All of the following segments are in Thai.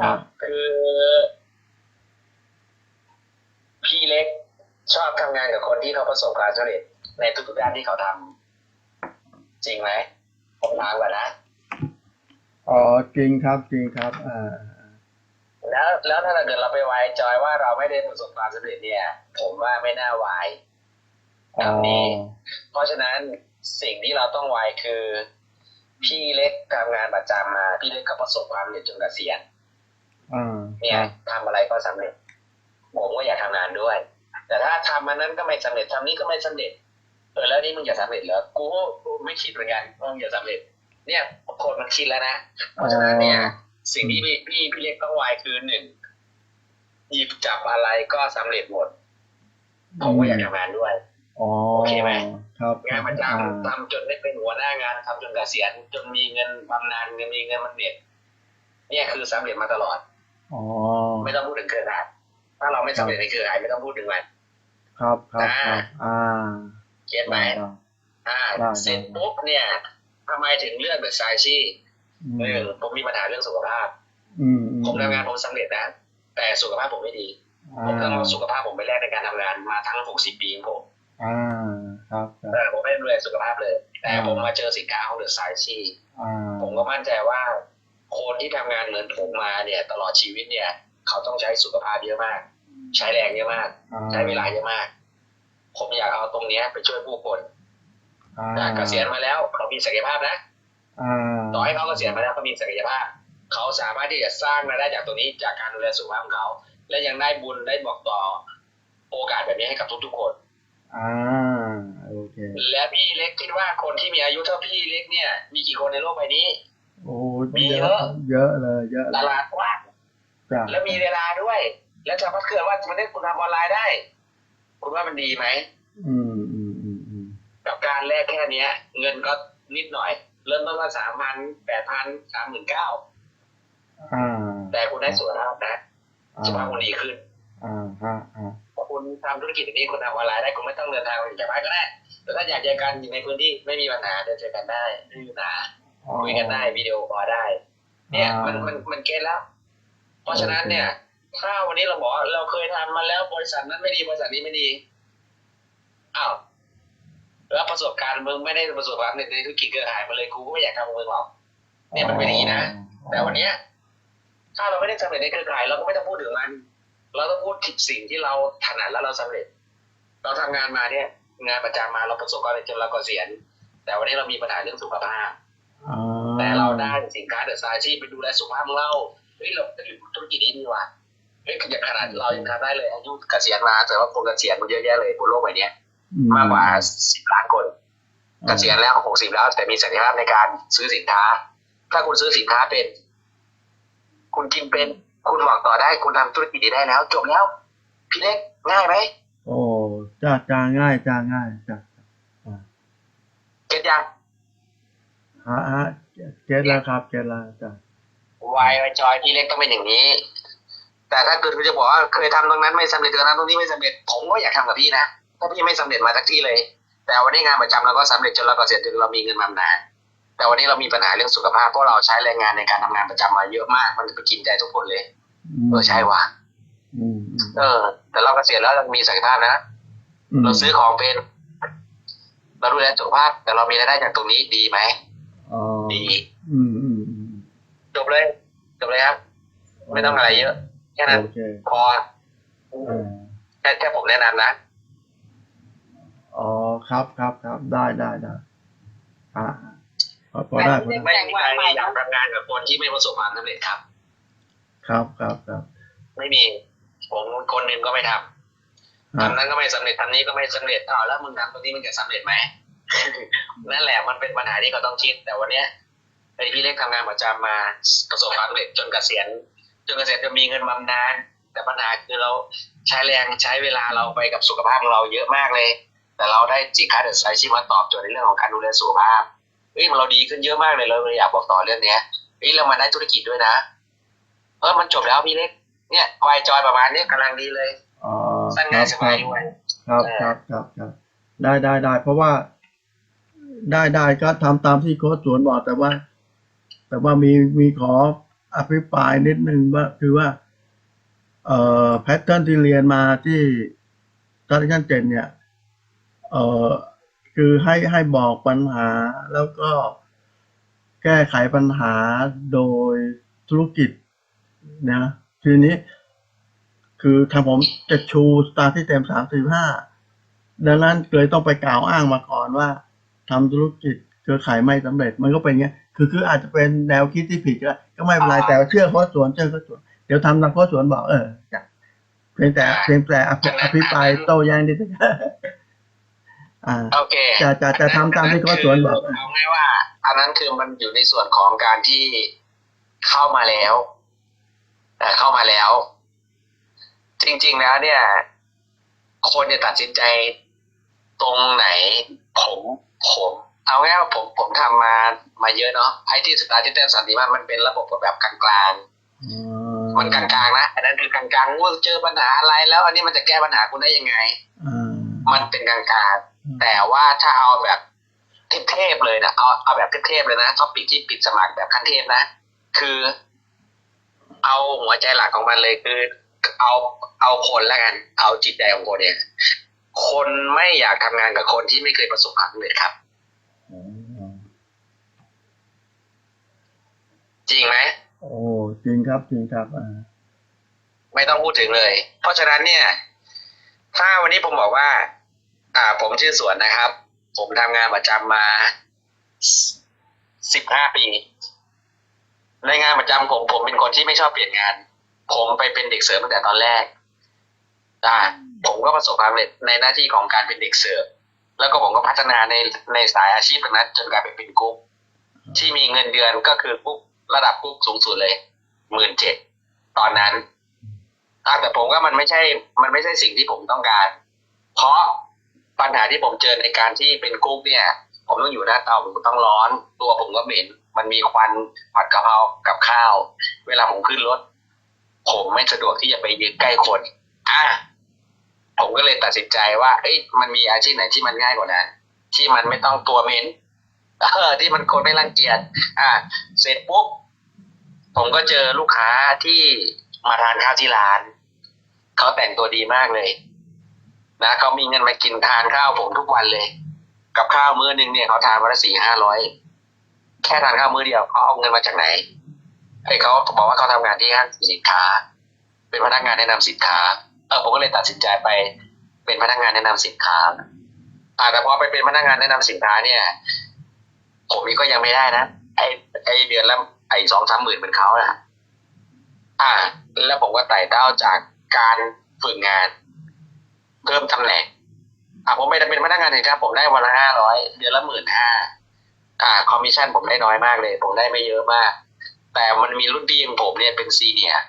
ครับ คือ พี่เล็กชอบทำงานกับคนที่เขาประสบความสำเร็จในทุกๆด้านที่เขาทำจริงไหมผมถามก่อนนะอ๋อจริงครับจริงครับ อ่า แล้วแล้วถ้าเราเกิดเราไปไว้จอยว่าเราไม่ได้ประสบความสำเร็จเนี่ย ผมว่าไม่น่าไว้อ๋อแบบนี้ เพราะฉะนั้นสิ่งที่เราต้องไว้คือ พี่เล็กทำงานประจำมา พี่เล็กก็ประสบความสำเร็จจนเกษียณอ่า เนี่คยรับทำอะไรก็สำเร็จ ผมก็อยากทำงานด้วย แต่ถ้าทำมันนั้นก็ไม่สำเร็จทำนี้ก็ไม่สำเร็จเออแล้วนี่มึงจะสำเร็จเหรอกูกูไม่คิดเหมือนกันว่ามึงจะสำเร็จ เนี่ยคนมันคิดแล้วนะเพราะฉะนั้นเนี่ย สิ่งที่พี่พี่พี่เล็กต้องไวคือหนึ่งหยิบจับอะไรก็สำเร็จหมดผมก็อยากทำงานด้วยอ๋อโอเคไหมครับงานประจอ่าำทำจนได้เป็นหัวหน้างานทำจนเกษียณจนมีเงินบำนาญเงินมีเงินมันเด็ดเนี่ยคือสำเร็จมาตลอดอ๋อ ไม่ต้องพูดถึงเครือข่ายถ้าเราไม่สำเร็จในเครือข่ายไม่ต้องพูดถึงมันครับครับครับอ่าเก็ตไหมได้อ่าได้เสร็จปุ๊บเนี่ยทำไมถึงเลือกเป็นสายชีอืหนึ่งมผมมีปัญหาเรื่องสุขภาพอืมอืผมทำงานผมสำเร็จนะแต่สุขภาพผมไม่ดีอ่าผมต้องเอาสุขภาพผมไปแลกในการทำงานมาทั้ง60ปีของผมอ่าครับครับแต่ผมไม่ได้ดูแลสุขภาพเลย แต่ผมมาเจอสินค้าของเดอะสายชีอ่าผมก็มั่นใจว่า คนที่ทำงานเหมือนผมมาเนี่ย ตลอดชีวิตเนี่ย เขาต้องใช้สุขภาพเยอะมาก ใช้แรงเยอะมากอ่าใช้เวลาเยอะมาก ผมอยากเอาตรงเนี้ยไปช่วยผู้คนอ่าจากเกษียณมาแล้วเขามีศักยภาพนะอ่าต่อให้เขาเกษียณมาแล้วเขามีศักยภาพ เขาสามารถที่จะสร้างรายได้จากตรงนี้จากการดูแลสุขภาพของเขา และยังได้บุญได้บอกต่อโอกาสแบบนี้ให้กับทุกๆคนอ่าโอเคและพี่เล็กคิดว่าคนที่มีอายุเท่าพี่เล็กเนี่ย มีกี่คนในโลกใบนี้ โอ้มีเยเยอะอะ เยอะเลย เยอะเลตยลาดกว้างจ้ะแล้วมีเวลาด้วย แล้วถ้าพัดเกิดว่าวันนี้คุณทำออนไลน์ได้ คุณว่ามันดีไหม อืมอืมอืมอืมกับการแลกแค่เนี้ย เงินก็นิดหน่อย เริ่มต้นก็สามพันแปดพันสามหมื่นเก้าอ่าแต่คุณได้สุขภาพนะอ่าสุขภาพคุณดีขึ้นอ่าฮะอ่าพอคุณทำธุรกิจอย่างนี้คุณทำออนไลน์ได้คุณไม่ต้องเดินทางไปจากบ้านก็ได้แต่ถ้าอยากเจอกันอยู่ในพื้นที่ไม่มีปัญหาเดินเจอกันได้ไม่มีปัญหาอ๋อ คุยกันได้วิดีโอคอลได้ เนี่ยอ่ามัมันมันมันเก็ตแล้ว เพราะฉะนั้นเนี่ย ถ้าวันนี้เราบอกว่าเราเคยทำมาแล้วบริษัทนั้นไม่ดีบริษัทนี้ไม่ดีอ้าวแล้วประสบการณ์มึงไม่ได้ประสบความสำเร็จในธุรกิจเครือข่ายมาเลยกูก็ไม่อยากทำกับมึงหรอกเนี่ยมันไม่ดีนะแต่วันเนี้ยถ้าเราไม่ได้สำเร็จในเครือข่ายเราก็ไม่ต้องพูดถึงมัน เราต้องพูดถึงสิ่งที่เราถนัดแล้วเราสำเร็จ เราทำงานมาเนี่ย งานประจำมาเราประสบความสำเร็จจนเราเกษียณแต่วันนี้เรามีปัญหาเรื่องสุขภาพอ่า แต่เราได้สินค้าเดอะซาชีไปดูแลสุขภาพของเราเฮ้ยเราธุรกิจนี้ดีว่ะเฮ้ยอย่างขนาดเรายังทำได้เลยอายุเกษียณมาแต่ว่าคนเกษียณมันเยอะแยะเลยบนโลกใบเนี้ยอืมากกว่าสิบล้านคนเกษียณแล้วหกสิบแล้ว แต่มีศักยภาพในการซื้อสินค้า ถ้าคุณซื้อสินค้าเป็น คุณกินเป็น คุณบอกต่อได้ คุณทำธุรกิจนี้ได้แล้ว จบแล้ว พี่เล็กง่ายไหมโอ้จ้าจ้าง่ายจ้าง่ายจ้าอ่าเก็ตยัง ฮะฮะเจ็ดแล้วครับเจ็ดแล้วจ้าวายวายจอยพี่เล็กต้องเป็นอย่างนี้ แต่ถ้าเกิดคุณจะบอกว่าเคยทำตรงนั้นไม่สำเร็จตรงนั้นตรงนี้ไม่สำเร็จผมก็อยากทำกับพี่นะถ้าพี่ไม่สำเร็จมาทักที่เลย แต่วันนี้งานประจำเราก็สำเร็จจนเราก็เสร็จจนเรามีเงินบำนาญแต่วันนี้เรามีปัญหาเรื่องสุขภาพเพราะเราใช้แรงงานในการทำงานประจำมาเยอะมาก มันจะไปกินใจทุกคนเลยเออใช่ว่ะอืมอืมเออ แต่เราก็เสียณแล้วเรามีศักยภาพนะมเราซื้อของเป็นเราดูแลสุขภาพแต่เรามีรายได้จากตรงนี้ดีไหม อ๋อดีอืมอืมอืมจบเลยจบเลยครับ ไม่ต้องอะไรเยอะแค่นั้นโอเคพออ่าแค่แค่ผมแนะนำนะอ๋อครับครับครับได้ได้ได้อ่าพอพอได้พอได้ไม่มีใครอยากทำงานกับคนที่ไม่ประสบความสำเร็จครับ ครับครับครับไม่มี ผมคนหนึ่งก็ไม่ทำอ่าทำนั้นก็ไม่สำเร็จทำนี้ก็ไม่สำเร็จอ้าวแล้วมึงทำตรงนี้มันจะสำเร็จไหม นั่นแหละมันเป็นปัญหาที่เขาต้องคิด แต่วันเนี้ยไอ้พี่เล็กทำงานประจำมาประสบความสำเร็จจนเกษียณจนเกษียณจะมีเงินบำนาญแต่ปัญหาคือเราใช้แรงใช้เวลาเราไปกับสุขภาพของเราเยอะมากเลย แต่เราได้สินค้าเดอะไซชิมาตอบโจทย์ในเรื่องของการดูแลสุขภาพเฮ้ยมันเราดีขึ้นเยอะมากเลยเราเลยอยากบอกต่อเรื่องเนี้ยเฮ้ยเรามาได้ธุรกิจด้วยนะเออมันจบแล้วพี่เล็ก เนี่ยวายจอยประมาณเนี้ยกำลังดีเลยอ๋อสั้นคง่ารัยบสคบารัยบด้วยครับครับครับครับได้ได้ได้เพราะว่า ได้ได้ก็ทำตามที่โค้ชสวนบอกแต่ว่า แต่ว่ามีมีขออภิปรายนิดนึงว่าคือว่า เอ่อแพทเทิร์นที่เรียนมาที่ทัศนเจนเนี่ย เอ่อคือให้ให้บอกปัญหาแล้วก็แก้ไขปัญหาโดยธุรกิจนะทีนี้ คือทางผมจะชูสตาร์ที่เต็มสามสิบห้าดังนั้นเลยต้องไปกล่าวอ้างมาก่อนว่า ทำธุรกิจเครือข่ายไม่สำเร็จ มันก็เป็นอย่างเงี้ยคือคืออาจจะเป็นแนวคิดที่ผิดก็ได้ก็ไม่เป็นไรแต่ว่าเชื่อโค้ชสวนเชื่อโค้ชสวนเดี๋ยวทำตามโค้ชสวนบอกเออจ้ะเพียงแต่เพียงแต่อภิอภิปรายโต้แย้งนิดนึงอ่าโอเคจะจะจะทำตามที่โค้ชสวนบอกเอาง่ายว่า อันนั้นคือมันอยู่ในส่วนของการที่เข้ามาแล้วแต่เข้ามาแล้ว จริง ๆ แล้วเนี่ย คนจะตัดสินใจตรงไหนผม ผมเอาง่ายว่าผมผมทำมามาเยอะเนาะไอ้ที่สตาร์ที่เต้นสันติว่ามันเป็นระบบแบบกลางๆมันกลางๆนะอันนั้นคือกลางๆว่าเจอปัญหาอะไรแล้ว อันนี้มันจะแก้ปัญหาคุณได้ยังไงอ่ามันเป็นกลางๆแต่ว่าถ้าเอาแบบเทพๆเลยนะเอาเอาแบบเทพๆเลยนะท็อปิกที่ปิดสมัครแบบขั้นเทพนะ คือ เอาหัวใจหลักของมันเลยคือเอาเอาคนแล้วกัน เอาจิตใจของคนเนี่ย คนไม่อยากทำงานกับคนที่ไม่เคยประสบความสำเร็จครับ จริงไหมโอ้จริงครับจริงครับอ่าไม่ต้องพูดถึงเลย เพราะฉะนั้นเนี่ย ถ้าวันนี้ผมบอกว่า อ่า ผมชื่อสวนนะครับ ผมทำงานประจำมาสิบห้าปี ในงานประจำผมผมเป็นคนที่ไม่ชอบเปลี่ยนงาน ผมไปเป็นเด็กเสิร์ฟตั้งแต่ตอนแรก อ่าผมก็ประสบความสำเร็จในหน้าที่ของการเป็นเด็กเสิร์ฟแล้วก็ผมก็พัฒนาในในสายอาชีพตรงนั้นจนกลายเป็นเป็นกุ๊กที่มีเงินเดือนก็คือกุ๊กระดับกุ๊กสูงสุดเลยหมื่นเจ็ดตอนนั้นอ่าแต่ผมว่ามันไม่ใช่ มันไม่ใช่สิ่งที่ผมต้องการ เพราะปัญหาที่ผมเจอในการที่เป็นกุ๊กเนี่ย ผมต้องอยู่หน้าเตาผมต้องร้อน ตัวผมก็เหม็นมันมีควันผัดกะเพรากับข้าว เวลาผมขึ้นรถ ผมไม่สะดวกที่จะไปยืนใกล้คน อะ ผมก็เลยตัดสินใจว่าเอ้ยมันมีอาชีพไหนที่มันง่ายกว่านั้น ที่มันไม่ต้องตัวเม็นเออที่มันคนไม่รังเกียจอะเสร็จปุ๊บผมก็เจอลูกค้าที่มาทานข้าวที่ร้าน เขาแต่งตัวดีมากเลย นะเขามีเงินมากินทานข้าวผมทุกวันเลย กับข้าวมื้อนึงเนี่ยเขาทานวันละสี่ห้าร้อยแค่ทานข้าวมื้อเดียวเขาเอาเงินมาจากไหนไอ้เขาบอกว่าเขาทำงานที่ห้างสินค้า เป็นพนักงานแนะนำสินค้า เออผมก็เลยตัดสินใจไปเป็นพนักงานแนะนำสินค้าอ่าแต่พอไปเป็นพนักงานแนะนำสินค้าเนี่ย ผมนี่ก็ยังไม่ได้นะไอไอเดือนละไอสองสามหมื่นเป็นเขานะอ่า แล้วผมก็ไต่เต้าจากการฝึกงาน เพิ่มตำแหน่งอ่าผมไม่ได้เป็นพนักงานสินค้าผมได้วันละห้าร้อยเดือนละหมื่นห้าอ่าคอมมิชชั่นผมได้น้อยมากเลย ผมได้ไม่เยอะมาก แต่มันมีรุ่นพี่ของผมเนี่ยเป็นซีเนียร์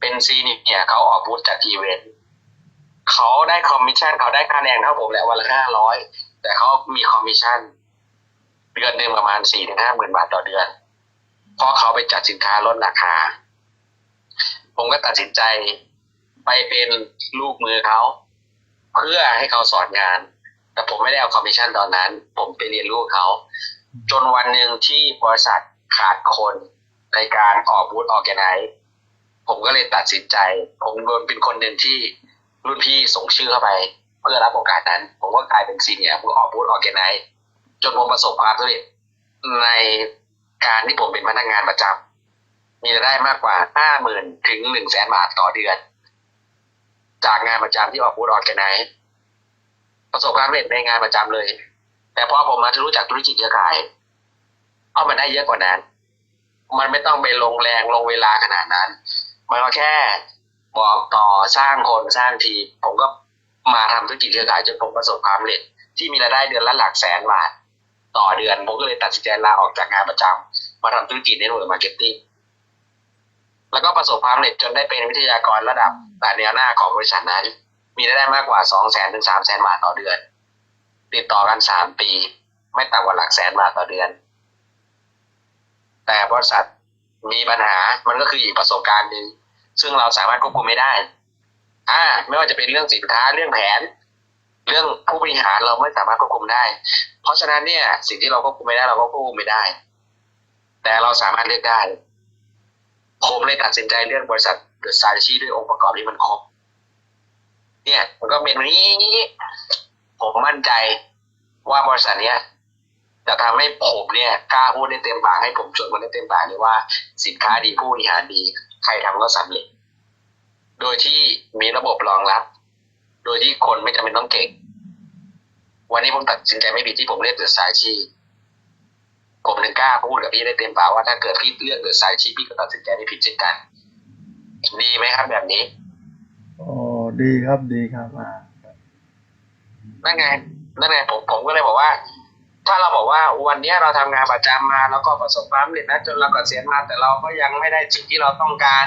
เป็นซีเนียเขาออกบูธจัดอีเวนต์เขาได้คอมมิชชั่นเขาได้ค่าแรงเท่าผมแหละวันละห้าร้อยแต่เขามีคอมมิชชั่นเดือนหนึ่งประมาณสี่ถึงห้าหมื่นบาทต่อเดือนเพราะเขาไปจัดสินค้าลดราคา ผมก็ตัดสินใจไปเป็นลูกมือเขาเพื่อให้เขาสอนงาน แต่ผมไม่ได้เอาคอมมิชชั่นตอนนั้น ผมไปเรียนรู้เขา จนวันหนึ่งที่บริษัทขาดคนในการออกบูธออกแกไน ผมก็เลยตัดสินใจ ผมเป็นคนหนึ่งที่รุ่นพี่ส่งชื่อเข้าไป เพื่อรับโอกาสนั้น ผมก็กลายเป็นซีเนียร์ผู้ออกบูธออกแกไนจนผมประสบความสำเร็จในการที่ผมเป็นพนักงานประจำมีรายได้มากกว่าห้าหมื่นถึงหนึ่งแสนบาทต่อเดือน จากงานประจำที่ออกบูธออกแกไนประสบความสำเร็จในงานประจำเลย แต่พอผมมารู้จักธุรกิจเครือข่ายเอามันได้เยอะกว่านั้น มันไม่ต้องไปลงแรงลงเวลาขนาดนั้น มันก็แค่บอกต่อสร้างคนสร้างทีผมก็มาทำธุรกิจเครือข่ายจนผมประสบความสำเร็จ ที่มีรายได้เดือนละหลักแสนบาทต่อเดือน ผมก็เลยตัดสินใจลาออกจากงานประจำมาทำธุรกิจในหน่วยมาร์เก็ตติ้งแล้วก็ประสบความสำเร็จจนได้เป็นวิทยากรระดับแต่แนวหน้าของบริษัทนั้น มีรายได้มากกว่าสองแสนถึงสามแสนบาทต่อเดือน ติดต่อกันสามปี ไม่ต่ำกว่าหลักแสนบาทต่อเดือน แต่บริษัทมีปัญหามันก็คืออีกประสบการณ์หนึ่ง ซึ่งเราสามารถควบคุมไม่ได้ อ่า ไม่ว่าจะเป็นเรื่องสินค้าเรื่องแผน เรื่องผู้บริหารเราไม่สามารถควบคุมได้ เพราะฉะนั้นเนี่ย สิ่งที่เราควบคุมไม่ได้เราก็ควบคุมไม่ได้ แต่เราสามารถเลือกได้ผมเลยตัดสินใจเลือกบริษัทเดอะซาชิด้วยองค์ประกอบที่มันครบ เนี่ย มันก็เป็นแบบนี้ ผมมั่นใจว่าบริษัทเนี้ย จะทำให้ผมเนี่ยกล้าพูดได้เต็มปากให้ผมชวนคนได้เต็มปากเลยว่าสินค้าดีผู้บริหารดี ใครทำก็สำเร็จ โดยที่มีระบบรองรับ โดยที่คนไม่จำเป็นต้องเก่ง วันนี้ผมตัดสินใจไม่ผิดที่ผมเลือกเดอะสายชีผมถึงกล้าพูดกับพี่ได้เต็มปากว่าถ้าเกิดพี่เลือกเดอะสายชีพี่ก็ตัดสินใจไม่ผิดเช่นกัน ดีไหมครับแบบนี้อ๋อดีครับดีครับอ่านั่นไงนั่นไงผมผมก็เลยบอกว่า ถ้าเราบอกว่าวันนี้เราทำงานประจำมาแล้วก็ประสบความสำเร็จนะจนเราเกษียณมาแต่เราก็ยังไม่ได้สิ่งที่เราต้องการ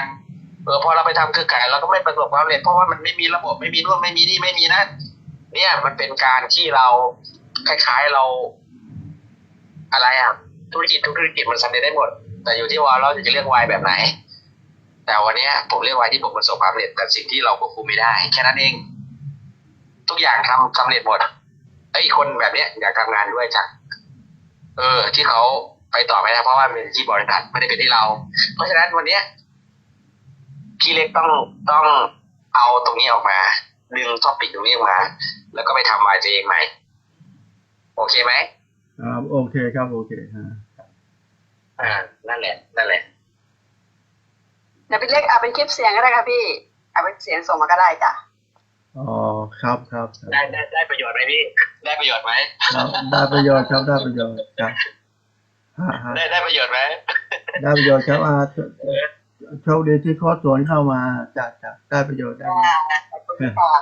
เออพอเราไปทำเครือข่ายเราก็ไม่ประสบความสำเร็จเพราะว่ามันไม่มีระบบไม่มีนู่นไม่มีนี่ไม่มีนั่นเนี่ยมันเป็นการที่เราคล้ายๆเรา อะไรอะธุรกิจทุกธุรกิจมันสำเร็จได้หมด แต่อยู่ที่ว่าเราจะเลือกวายแบบไหน แต่วันนี้ผมเลือกวายที่ผมประสบความสำเร็จแต่สิ่งที่เราควบคุมไม่ได้ แค่นั้นเอง ทุกอย่างทำสำเร็จหมด ไอ้ยคนแบบเนี้ยอยากทำงานด้วยจังเออ ที่เขาไปต่อไม่ได้เพราะว่าเป็นที่บริษัทไม่ได้เป็นที่เรา เพราะฉะนั้นวันเนี้ยพี่เล็กต้องต้องเอาตรงนี้ออกมา ดึงท็อปิกตรงนี้ออกมา แล้วก็ไปทำวายตัวเองใหม่ โอเคไหมครับโอเคครับโอเคฮะอ่า นั่นแหละ นั่นแหละเดี๋ยวพี่เล็กเอาเป็นคลิปเสียงก็ได้ค่ะพี่ เอาเป็นเสียงส่งมาก็ได้จ้ะ อ๋อครับครับครับได้ได้ได้ประโยชน์ไหมพี่ ได้ประโยชน์ไหมครับได้ประโยชน์ครับได้ประโยชน์ครับฮะฮะได้ได้ประโยชน์ไหมได้ประโยชน์ครับอาโชคดีที่ข้อสวนเข้ามาจากจากได้ประโยชน์ได้ ขอบคุณค่ะ